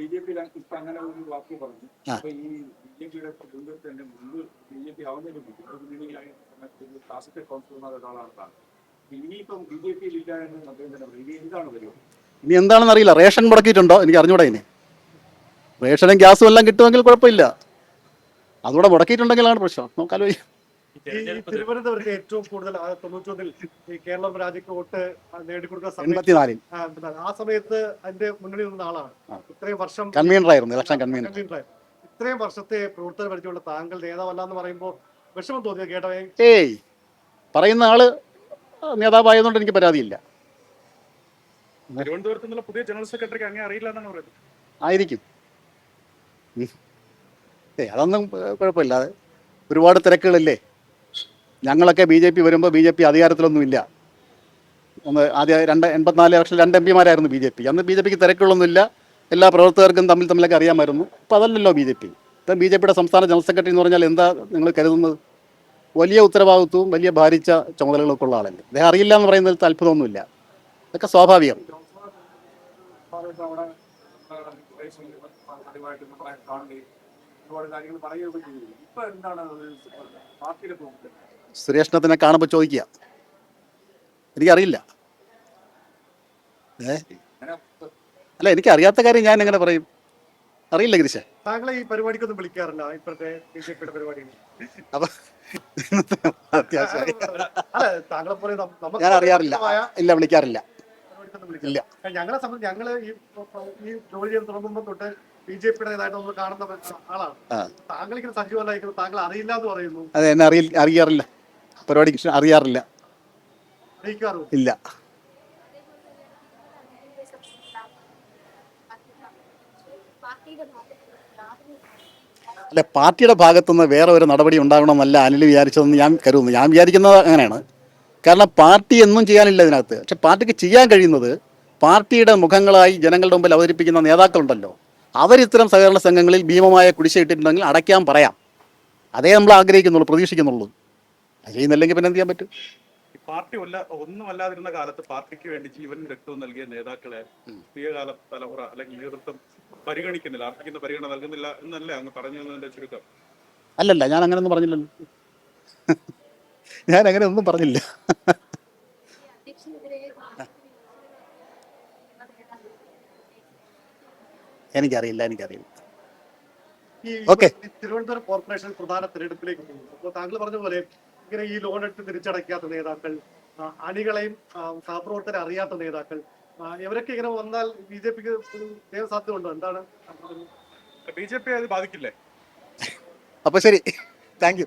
B J P ഇപ്പൊ അങ്ങനെ ഒരു വാക്ക് പറഞ്ഞു. അപ്പൊ ഈ ബി ജെ പിയുടെ മുൻപ് മുമ്പ് ബി ജെ പി ആവുന്നതിന് മുമ്പ് ഒരു ക്ലാസിക്കൽ കൗൺസിലർമാർ ഒരാളാണ് ഇനിയിപ്പം ബി ജെ പിയിൽ ഇല്ല എന്ന് അദ്ദേഹം തന്നെ പറയും ഇനി എന്താണ് പരിപാടി? ഇനി എന്താണെന്ന് അറിയില്ല. റേഷൻ മുടക്കിയിട്ടുണ്ടോ? എനിക്ക് അറിഞ്ഞൂടെ ഇനി. റേഷനും ഗ്യാസും എല്ലാം കിട്ടുമെങ്കിൽ കുഴപ്പമില്ല. അതുകൂടെ മുടക്കിയിട്ടുണ്ടെങ്കിലാണ് പ്രശ്നം. നോക്കാലോ തിരുവനന്തപുരത്ത് ഏറ്റവും കൂടുതൽ ആ തൊണ്ണൂറ്റൊന്നിൽ ഈ കേരളം രാജ്യക്ക് വോട്ട് നേടിക്കൊടുക്കുന്ന സമയത്ത് ആ, സമയത്ത് അതിന്റെ മുന്നണി നിന്ന ആളാണ്. ഇത്രയും വർഷം കൺവീനറായിരുന്നു ഇലക്ഷൻ കൺവീനർ. ഇത്രയും വർഷത്തെ പ്രവർത്തന പരിചയമുള്ള താങ്കൾ നേതാവല്ല എന്ന് പറയുമ്പോൾ വിഷമം തോന്നിയ കേട്ടോ? ഏയ് പറയുന്ന ആൾ നേതാവായതുകൊണ്ട് എനിക്ക് പരാതിയില്ല. തിരുവനന്തപുരത്ത് നിന്നുള്ള പുതിയ ജനറൽ സെക്രട്ടറിക്ക് അങ്ങനെ അറിയില്ല എന്നാണ് പറയുന്നത്. ആയിരിക്കും. ഉം. അതൊന്നും കുഴപ്പമില്ല ഒരുപാട് തിരക്കുകളില്ലേ? ഞങ്ങളൊക്കെ ബി ജെ പി വരുമ്പോൾ ബി ജെ പി അധികാരത്തിലൊന്നുമില്ല. ഒന്ന് ആദ്യ രണ്ട് എൺപത്തിനാല് വർഷം രണ്ട് എം പിമാരായിരുന്നു ബി ജെ പി. അന്ന് ബി ജെ പിക്ക് തിരക്കുകളൊന്നുമില്ല. എല്ലാ പ്രവർത്തകർക്കും തമ്മിൽ തമ്മിലൊക്കെ അറിയാമായിരുന്നു. അപ്പം അതല്ലല്ലോ ബി ജെ പി. ഇപ്പം ബി ജെ പിയുടെ സംസ്ഥാന ജനറൽ സെക്രട്ടറി എന്ന് പറഞ്ഞാൽ എന്താ നിങ്ങൾ കരുതുന്നത്? വലിയ ഉത്തരവാദിത്വവും വലിയ ഭാരിച്ച ചുമതലകളൊക്കെ ഉള്ള ആളല്ലേ? അദ്ദേഹം അറിയില്ല എന്ന് പറയുന്നതിൽ താല്പര്യമൊന്നുമില്ല. അതൊക്കെ സ്വാഭാവികം. ഒരുപാട് കാര്യങ്ങൾ പറയുകയൊക്കെ ചെയ്തിരുന്നു. ഇപ്പൊ എന്താണ് പാർട്ടിയുടെ സുരേഷിനത്തിനെ കാണുമ്പോൾ ചോദിക്കുക. എനിക്കറിയില്ല. ഏ? അല്ല എനിക്ക് അറിയാത്ത കാര്യം ഞാൻ എങ്ങനെ പറയും? അറിയില്ല ഗിരിശ. താങ്കളെ ഈ പരിപാടിക്കൊന്നും വിളിക്കാറില്ല ഇപ്പോഴത്തെ ബി ജെ പിയുടെ പരിപാടി. അപ്പൊ അല്ല താങ്കളെ പോലെ നം- ഞാൻ അറിയാറില്ല. ഇല്ല വിളിക്കാറില്ല. ഇല്ല. ഞങ്ങളെ സംബന്ധിച്ച് ഞങ്ങൾ ഈ ഈ ജോലി ചെയ്ത് തുടങ്ങുമ്പോൾ തൊട്ട് ബി ജെ പിയുടെ ഇതായിട്ട് നമ്മൾ കാണുന്ന ആളാണ്. താങ്കൾ ഇങ്ങനെ സജീവമല്ലായിരിക്കുന്നു താങ്കൾ അറിയില്ല എന്ന് പറയുന്നു. അതെ എന്നെ അറിയി അറിയാറില്ല. പരിപാടി അറിയാറില്ല. ഇല്ല. അല്ല പാർട്ടിയുടെ ഭാഗത്തുനിന്ന് വേറെ ഒരു നടപടി ഉണ്ടാകണമെന്നല്ല അനിൽ വിചാരിച്ചതെന്ന് ഞാൻ കരുതുന്നു. ഞാൻ വിചാരിക്കുന്നത് അങ്ങനെയാണ്. കാരണം പാർട്ടി എന്നും ചെയ്യാനില്ല ഇതിനകത്ത്. പക്ഷെ പാർട്ടിക്ക് ചെയ്യാൻ കഴിയുന്നത് പാർട്ടിയുടെ മുഖങ്ങളായി ജനങ്ങളുടെ മുമ്പിൽ അവതരിപ്പിക്കുന്ന നേതാക്കളുണ്ടല്ലോ. അവരിത്തരം സഹകരണ സംഘങ്ങളിൽ ഭീമമായ കുടിശ്ശ ഇട്ടിട്ടുണ്ടെങ്കിൽ അടയ്ക്കാൻ പറയാം. അതേ നമ്മൾ ആഗ്രഹിക്കുന്നുള്ളൂ പ്രതീക്ഷിക്കുന്നുള്ളൂ. അത് ചെയ്യുന്നില്ലെങ്കിൽ പിന്നെ എന്ത് ചെയ്യാൻ പറ്റും? പാർട്ടി ഒല്ല ഒന്നും അല്ലാതിരുന്ന കാലത്ത് പാർട്ടിക്ക് വേണ്ടി ജീവനും രക്തവും നൽകിയ നേതാക്കളെ പുതിയകാല തലമുറ അല്ലെങ്കിൽ നേതൃത്വം പരിഗണിക്കുന്നില്ല. അർഹിക്കുന്ന പരിഗണന നൽകുന്നില്ല എന്നല്ലേ അങ്ങ് പറഞ്ഞു എന്നതിന്റെ ചുരുക്കം. അല്ലല്ല ഞാൻ അങ്ങനെയൊന്നും പറഞ്ഞില്ലല്ലോ. ഞാൻ അങ്ങനെ ഒന്നും പറഞ്ഞില്ല. എനിക്കറിയില്ല എനിക്കറിയില്ല. ഓക്കെ. തിരുവനന്തപുരം കോർപ്പറേഷൻ പ്രധാന തിരഞ്ഞെടുപ്പിലേക്ക് താങ്കൾ പറഞ്ഞ പോലെ ഇങ്ങനെ ഈ ലോൺ എടുത്ത് തിരിച്ചടയ്ക്കാത്ത നേതാക്കൾ അണികളെയും സഹപ്രവർത്തകരെ അറിയാത്ത നേതാക്കൾ ഇവരൊക്കെ ഇങ്ങനെ വന്നാൽ ബി ജെ പിക്ക് സാധ്യത ഉണ്ടോ? എന്താണ്? ബി ജെ പി അത് ബാധിക്കില്ലേ? അപ്പൊ ശരി. Thank you